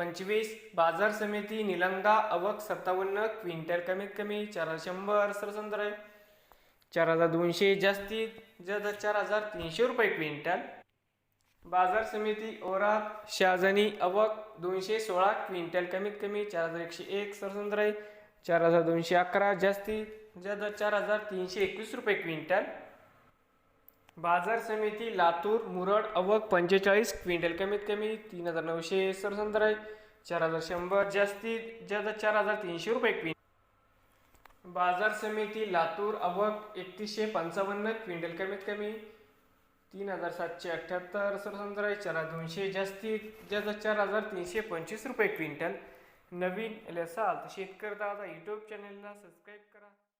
पंचवीस बाजार समिती निलंगा अवक सत्तावन्न क्विंटल कमीत कमी चार हजार शंभर सरसंद्र आहे. चार हजार दोनशे जास्तीत जद चार हजार तीनशे रुपये क्विंटल. बाजार समिती ओरात शहाजनी अवक दोनशे सोळा क्विंटल कमीत कमी चार हजार एकशे एक सरसंद्र आहे. चार हजार दोनशे अकरा जास्तीत जद चार हजार तीनशे एकवीस रुपये क्विंटल. बाजार समिती लातूर मुरड अवक पंचेचाळीस क्विंटल कमीत कमी तीन हजार नऊशे सरसंद्र आहे. चार हजार शंभर जास्तीत जास्त चार हजार तीनशे रुपये क्विंटल बाजार समिती लातूर अवक एकतीसशे पंचावन्न क्विंटल कमीत कमी तीन हजार सातशे अठ्ठ्याहत्तर सरसंद्र आहे. चार हजार दोनशे जास्तीत जास्त चार हजार तीनशे पंचवीस रुपये क्विंटल. नवीन असाल तर शेतकरी दादा यूट्यूब चॅनलला सबस्क्राईब करा.